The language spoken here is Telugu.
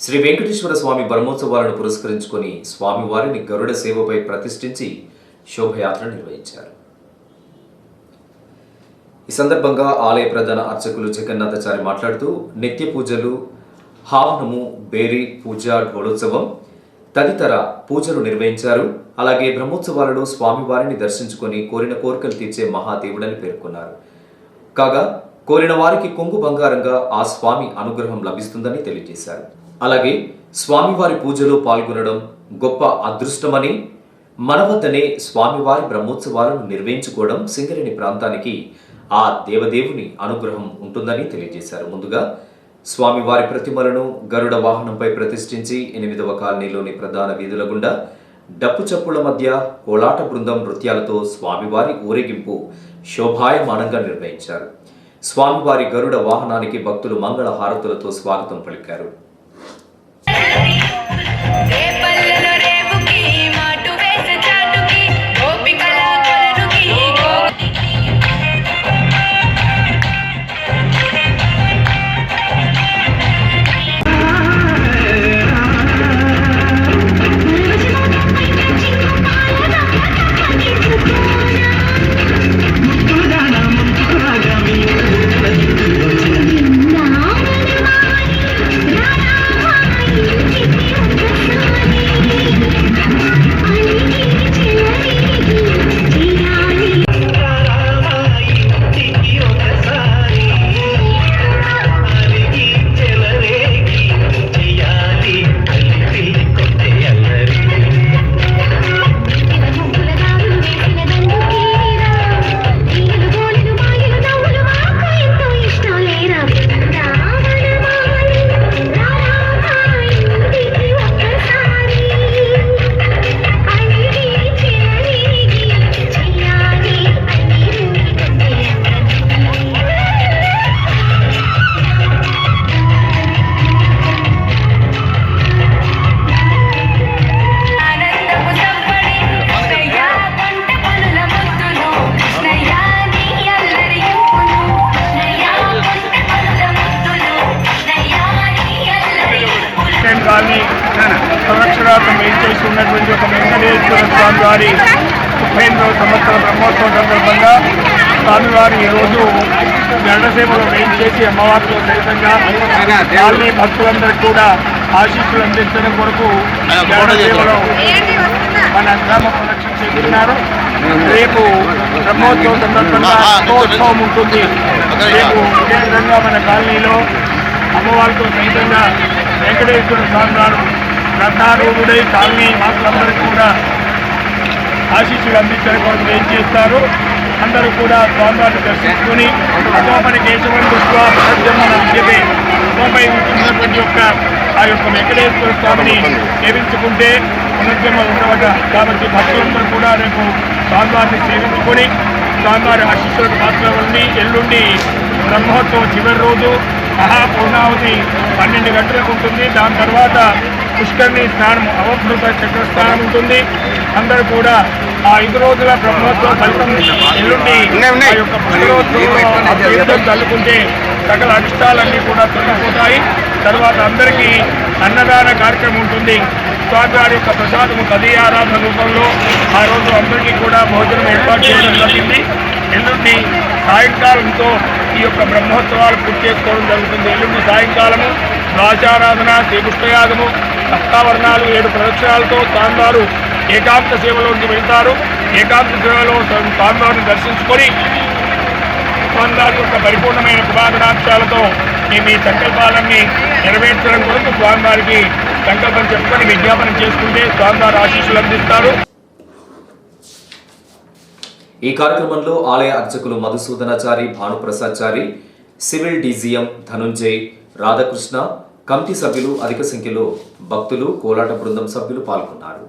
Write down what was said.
శ్రీ వెంకటేశ్వర స్వామి బ్రహ్మోత్సవాలను పురస్కరించుకొని స్వామివారిని గరుడ సేవపై ప్రతిష్ఠించి శోభయాత్ర నిర్వహించారు. ఈ సందర్భంగా ఆలయ ప్రధాన అర్చకులు జగన్నాథాచారి మాట్లాడుతూ నిత్య పూజలు హావనము బేరీ పూజ ఘోడోత్సవం తదితర పూజలు నిర్వహించారు. అలాగే బ్రహ్మోత్సవాలలో స్వామివారిని దర్శించుకొని కోరిన కోరికలు తీర్చే మహాదేవుడని పేర్కొన్నారు. కాగా కోరిన వారికి కొంగు బంగారంగా ఆ స్వామి అనుగ్రహం లభిస్తుందని తెలియజేశారు. అలాగే స్వామివారి పూజలో పాల్గొనడం గొప్ప అదృష్టమని మన వద్దనే స్వామివారి బ్రహ్మోత్సవాలను నిర్వహించుకోవడం సింగరేణి ప్రాంతానికి ఆ దేవదేవుని అనుగ్రహం ఉంటుందని తెలియజేశారు. ముందుగా స్వామివారి ప్రతిమలను గరుడ వాహనంపై ప్రతిష్ఠించి ఎనిమిదవ కాలనీలోని ప్రధాన వీధుల గుండా డప్పు చప్పుల మధ్య కోలాట బృందం నృత్యాలతో స్వామివారి ఊరేగింపు శోభాయమానంగా నిర్వహించారు. స్వామివారి గరుడ వాహనానికి భక్తులు మంగళ హారతులతో స్వాగతం పలికారు. ఏ సంరక్షణార్థం చేసి ఉన్నటువంటి ఒక వెంకటేశ్వర స్వామి వారి ముప్పై ఎనిమిదవ సంవత్సర బ్రహ్మోత్సవం సందర్భంగా స్వామివారు ఈరోజు గండసేవలో వేం చేసి అమ్మవారితో సహితంగా కాలనీ భక్తులందరికీ కూడా ఆశీస్సులు అందించడం కొరకు గండసేవలో మన గ్రామ ప్రదక్షిణ చేస్తున్నారు. రేపు బ్రహ్మోత్సవం సందర్భంగా మహోత్సవం ఉంటుంది. రేపు ఇదే విధంగా మన కాలనీలో అమ్మవారితో సహితంగా వెంకటేశ్వర స్వామి వారు రథారూఢుడై కాలనీ మాకులందరికీ కూడా ఆశీస్సులు అందించడం కోసం ఏం చేస్తారు? అందరూ కూడా స్వామివారిని దర్శించుకొని అతోపని కేశవని దృష్ట్యా ప్రజన్మన విద్యతే అతోపై ఉంటున్నటువంటి యొక్క ఆ యొక్క వెంకటేశ్వర స్వామిని సేవించుకుంటే పునర్జన్మ ఉండవట. కాబట్టి భక్తులందరూ కూడా రేపు స్వామివారిని సేవించుకొని స్వామివారి ఆశీస్సులకు ఉండి ఎల్లుండి బ్రహ్మోత్సవం చివరి రోజు మహాపూర్ణావతి పన్నెండు గంటలకు ఉంటుంది. దాని తర్వాత పుష్కరిణి స్నానం అవభృత చక్ర స్నానం ఉంటుంది. అందరూ కూడా ఆ ఐదు రోజుల బ్రహ్మోత్సవ ఫలితం ఎల్లుండి ఆ యొక్క తీర్థం చల్లుకుంటే సకల అరిష్టాలన్నీ కూడా తొలగిపోతాయి. తర్వాత అందరికీ అన్నదాన కార్యక్రమం ఉంటుంది. స్వామివారి యొక్క ప్రసాదము తదీయారాధన రూపంలో ఆ రోజు అందరికీ కూడా భోజనం ఏర్పాటు చేయడం జరిగింది. ఎల్లుండి సాయంకాలంతో ఈ యొక్క బ్రహ్మోత్సవాలు పూర్తి చేసుకోవడం జరుగుతుంది. ఎల్లుండి సాయంకాలము ద్వాచారాధన శ్రీకృష్ణయాగము సప్తావర్ణాలు ఏడు ప్రదక్షిణాలతో స్వామివారు ఏకాంత సేవలోకి వెళ్తారు. ఏకాంత సేవలో స్వామివారిని దర్శించుకొని స్వామివారి యొక్క పరిపూర్ణమైన కృపాదనాంశాలతో మీ సంకల్పాలన్నీ నెరవేర్చడం కొరకు స్వామివారికి సంకల్పం చెప్పుకొని విజ్ఞాపనం చేసుకుంటే స్వామివారు ఆశీస్సులు అందిస్తారు. ఈ కార్యక్రమంలో ఆలయ అర్చకులు Madhusudanachari Bhanuprasadchari civil DGM Dhanunjay Radhakrishna committee సభ్యులు అధిక సంఖ్యలో భక్తులు కోలాట బృందం సభ్యులు పాల్గొన్నారు.